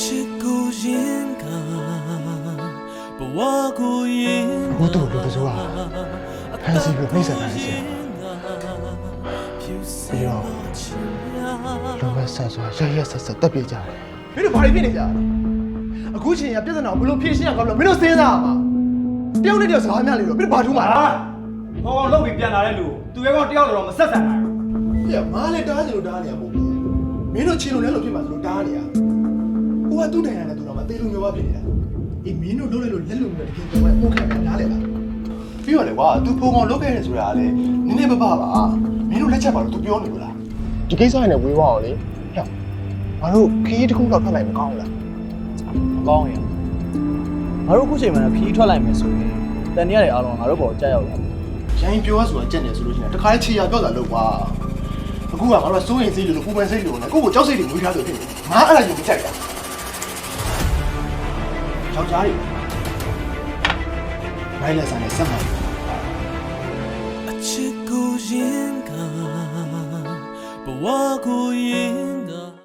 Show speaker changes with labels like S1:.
S1: ချစ်ကိုရင်ကဘဝကိုရင်
S2: ဘုသူ့လူတစိုးဟာဖန်စီပြီးနှိမ့်ဆက်တာရှင်ပြီးတော့လူမဆန်စွာရရဆက်ဆက်တက်ပြကြတယ်
S3: မင်းတို့ဘာတွေဖြစ်နေကြလဲအခုချိန်ကပြဿနာကိုဘယ်လိုဖြေရှင်းရကောင်းလို့မင်းတို့စဉ်းစားရမှာတယောက်နဲ့တယောက်စကားများလေတော့မင်းတို့ဘာထူးမှာ
S4: ဟာဟောကောင်လောက်ပြီးပြန်လာတဲ့လူသူရဲ့ကောင်တယောက်တော့မဆက်ဆံနိုင်ဘူး
S3: ပြမားလည်းတားချင်လို့တားနေရမို့ဘူးမင်းတို့ချင်းလို့လည်းလို့ဖြစ်မှာဆိုလို့တားနေရ ဟိုကသူ့တိုင်ရတယ်သူတော့မသေးလို့မျိုးပါဖြစ်နေတာအေးမင်းတို့လုပ်လိုက်လို့လက်လုံနဲ့တကယ်ကြောင်းနဲ့ပို့ခံရနားလေလားပြီးတော့လေကွာ तू ဖုံကောင်လုပ်ခဲ့တယ်ဆိုတာလေနည်းနည်းမပါပါမင်းတို့လက်ချက်ပါလို့ तू ပြောနေလို့လား
S2: ဒီကိစ္စနဲ့ဝေးဝအောင်လေဟဲ့ငါတို့ခီးတစ်ခုတော့ထွက်လိုက်မကောင်းဘူးလား
S5: မကောင်းရင်ငါတို့အခုချိန်မှာခီးထွက်လိုက်မယ်ဆိုရင်တန်ရတဲ့အားလုံးငါတို့ပေါ်ကြောက်ရောက်လာတယ်
S3: ရိုင်းပြောဆိုတာကြက်နေဆိုလို့ရှိရင်တခါလေခြေရပြောတာလို့ကွာအခုကငါတို့စိုးရင်စိတ်လို့ပူပန်စိတ်လို့နဲ့ကိုယ့်ကိုကြောက်စိတ်တွေမွေးထားလို့ဖြစ်နေငါအဲ့ဒါယူမကြိုက်တာ ယောက်ျားတွေနိုင်လက်ဆန်နဲ့ဆက်မှာ
S1: အချစ်ကိုရင်ကဘဝကိုရင်